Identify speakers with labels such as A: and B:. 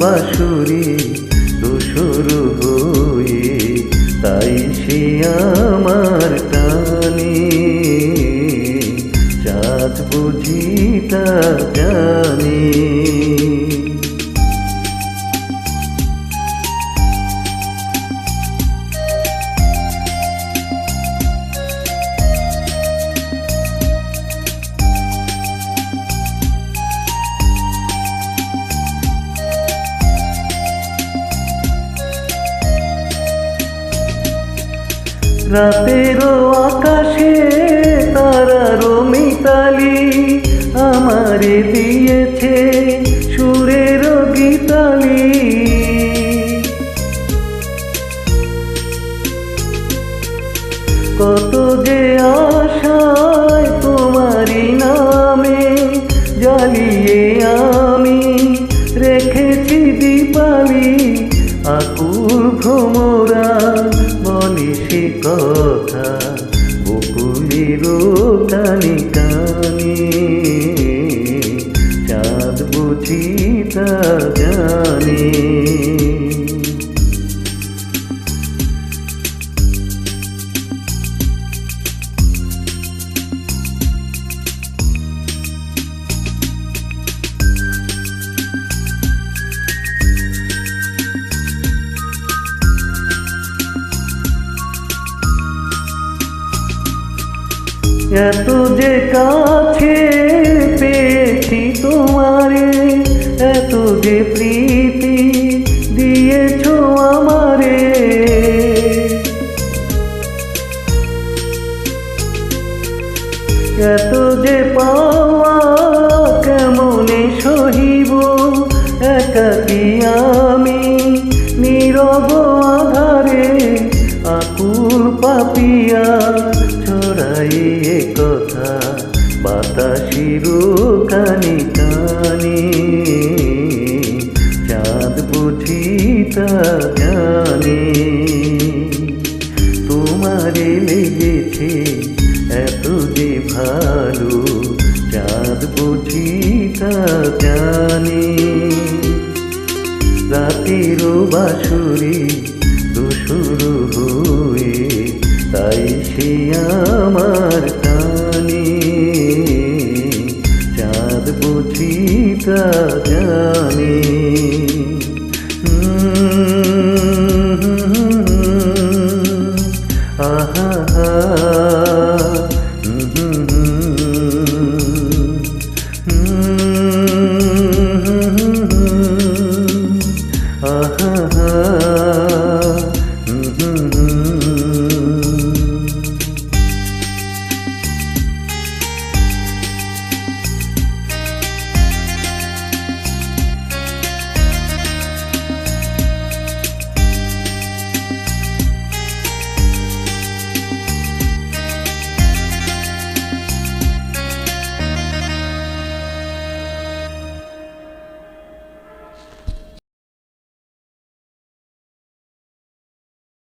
A: বাসুরি দোসর হয়ে তাই সে আমার টানে চাঁদ বুঝি তা জানি। রাতেরও আকাশে তারারও মিতালি আমারে দিয়েছে সুরের গীতালি। কত যে আশায় তোমারই নামে জ্বালিয়ে আমি রেখেছি দীপালি, আকুল ভ্রমরা কথা বকুলির কানি কানি। চাঁদ বুঝি তা জানি। এত যে কাছে পেয়েছি তোমারে, এত যে প্রীতি দিয়েছ আমারে। এত যে পাওয়া কেমনে সহিব একাকি আমি নীরব আধারে আকুল পাপিয়া এ কথা, বাতাসির কানি কানি। চাঁদ বুঝি তা জানি। তোমারে লেগেছে এত যে ভালো, চাঁদ বুঝি তা জানি। রাতেরও বাসুরি দুশুরু হয়ে তাই সে আমার কানে চাঁদ বুঝি তা জানে। হা আহা হা